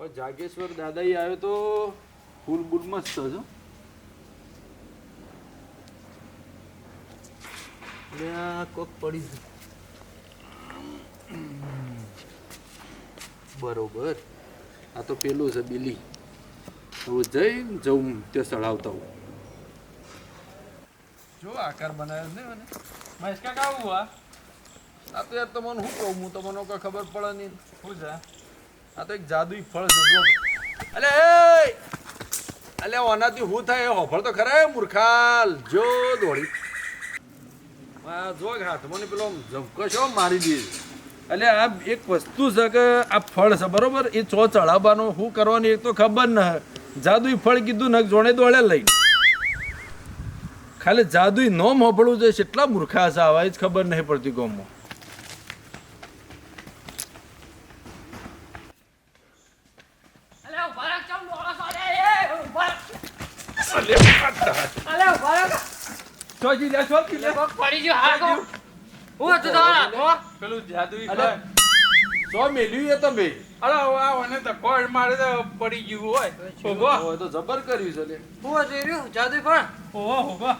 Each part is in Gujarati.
ઓ જાગેશ્વર દાદા આવ્યો તો ફૂલ બુલ મસ્ત છે લે આ કોક પડી. બરોબર. આ તો પેલું છે બિલી. હું જઈને જઉં તે સળાવતા હું જો આકાર બનાવ્યો નહીં મને. મહેશ કાકા આવું આ? આ તો યાર તમને શું કહું? હું તમને કોઈ ખબર પડે નહીં. શું છે આ તો એક જાદુઈ ફળ છે અલે અલે, ઓનાથી હું થાય એ હોફળ તો ખરા મૂર્ખાલ. જો દોડી. જો હાથમાં પેલો ઝમકો મારી દે એટલે આ એક વસ્તુ છે કે આ ફળ છે, બરોબર? એ ચો ચડાવવાનો શું કરવાની એ તો ખબર ન જાદુઈ ફળ કીધું ને જોડે દોડે લઈ. ખાલી જાદુઈ નોમ હોભળવું જોઈએ કેટલા મૂર્ખા છે આવા એ જ ખબર નહીં પડતી ગામમાં અલે ઊભા રાખ, ચમ દોડો છો? અલે, એ, ઊભા રાખ. અલે, ઊભા રાખ. ચોજી લે ચોજી લે કોક પડી ગયું, હા, કોક. હું હતું તમારા હાથમાં? પેલું જાદુઈ અલે સો મેલ્યું એ તમે અરે આ મને તો કોડ મારે તો પડી ગયું હોય તો જબર કર્યું છે જાદુ. ઓહો હોગો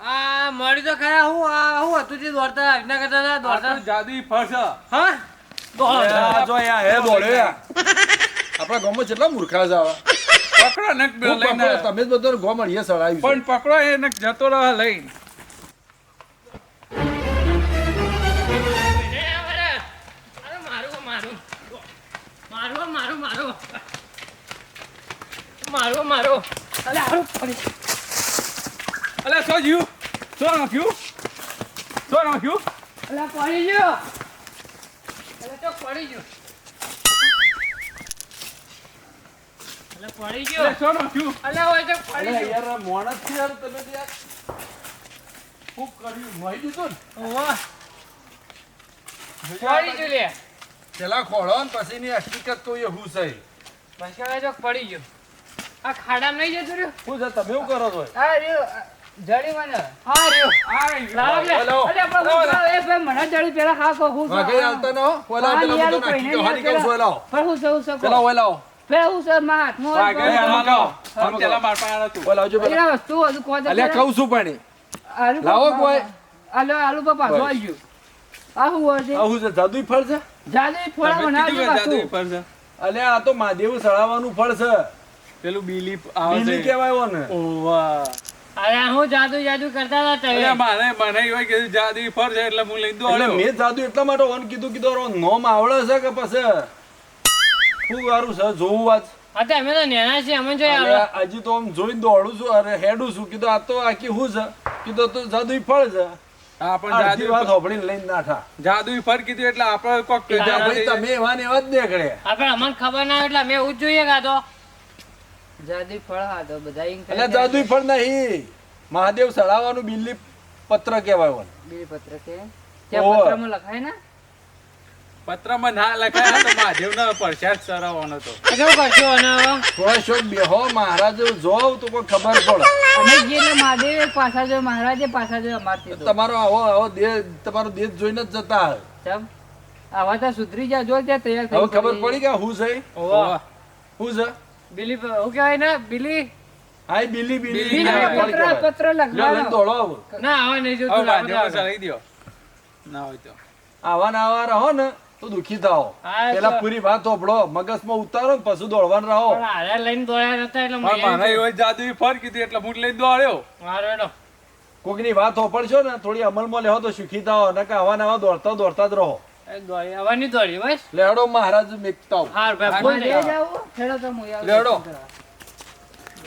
આ મળી તો ખરા હું આ હું હતું દોડતા આજ્ઞા કરતા દોડતા જાદુ છે હા જો યા હે દોડ્યો આપણા ગામમાં કેટલા મૂર્ખા છે આવા? પકડો ને લઈને. તમે જ બધો ગોમ અડીએ સળાવ્યું છે. પણ પકડો એને જતો રહે લઈને. મારો મારો મારું મારું. મારું મારું મારું. મારું મારું. અલે આરો પડી અલે સો જીવ સો નાખ્યું સો નાખ્યું અલે પડી ગયો. પડી ગયો. અલે પડી ગયો. અલે શું? અલે હોય તો પડી ગયો. યાર આ મોણસ છે યાર તમે યાર શું કર્યું? મોઈ દીધું ને? ઓવા પડી ગયો લે. પેલા ખોળો ને પછી ની હકીકત તો એ હું છે. પછી પડી ગયો. આ ખાડામાં નહીં જતું રહ્યું? શું છે તમે એવું કરો છો? આ રહ્યો. જડી મને. હા રહ્યો. લાવો લે. લાવો. પણ હું તો- એ ભાઈ મને જડી પેલા હા કહો હું વાગે હાલતા ન ઓલા પેલા યાર, નાખી હારી કહું છું પણ હું સૌ સકો પેલા ઓલા પેલા સરમાં હાથમાં વાગે હાલો હાલો. પેલા માર પાસે તું ઓલા આવજો પેલા પેલા વસ્તુ હતું કોણ અલ્યા કહું છું પણ લાવો કોઈ. આલુ આલુ પર પાછો બસ. આવી ગયું. આ છે? આ શું છે જાદુઈ ફળ છે? જાદુઈ તમે બનાવજો જાદુઈ ફળ છે. અલ્યા આ તો મહાદેવ સળાવવાનું ફળ છે. પેલું બીલી આવે બીલી કહેવાય ઓને. ઓવા અરે હું જાદુ જાદુ કરતા હતા તમે. મારે મને એવું કીધું જાદુઈ ફળ એટલે હું લઈને એટલે મેં જાદુ એટલા માટે ઓન કીધું કીધું અરે નોમ આવડે છે કે પછી? શું સારું છે જોવું આજ હા તો અમે તો નેના છીએ અમે જોઈએ અરે હજી તો આમ જોઈને દોડું છું અરે હેડું છું. કીધું આ તો આખી શું છે? કીધું તો જાદુ ફળ છે. આપડે જાદુ વાત હોભળીને લઈને નાઠા જાદુ ફળ કીધું એટલે આપણે કોક તમે એવા ને એવા જ દેખડે આપણે અમને ખબર ના હોય એટલે અમે એવું જ જોઈએ કાં તો? જાદુઈ ફળ હા બધા એટલે જાદુઈ ફળ નહીં. મહાદેવ સળાવવાનું બિલ્લી પત્ર કહેવાય. પત્ર કે? ત્યાં પત્રમાં લખાય ને? પત્રમાં ના લખાય તો મહાદેવનો પ્રસાદ ચડાવવાનો તો. કેવું કરશો અને થોડા શોક બેહો મહારાજ જોવ તો કોઈ ખબર પડે. અમે જે મહાદેવ એક પાછા જો મહારાજે પાછા જો અમારથી તમારો આવો આવો દેહ તમારો દેહ જોઈને જ જતા હોય. ચમ? આવા તો સુધરી જા જો ત્યાં તૈયાર હવે ખબર પડી કે હું છે? હું છે? બિલી હું કહેવાય ને બિલી? હાય ના, બિલી પત્ર પત્ર લખવાનો. દોડો. ના આવા નહીં જો તું લાવો, ના હોય તો. આવા ના આવા રહો ને તો દુખી થાઓ. પેલા પૂરી વાત મગજ મગજમાં ઉતારો ને પછી દોડવાનું રહો. હારે લઈને દોડ્યા નતા એટલે મારે એવું જાદુઈ ફળ કીધું એટલે હું લઈને દોડ્યો. મારો એનો. કોકની વાત ઓપડશો ને થોડી અમલમાં લેવો તો સુખી થાઓ નકર આવા નવા દોડતા દોડતા જ રહો. દોડી આવા નહીં દોડી બસ લેડો મહારાજ મેકતા હાર ભાઈ તો હું. કરવા.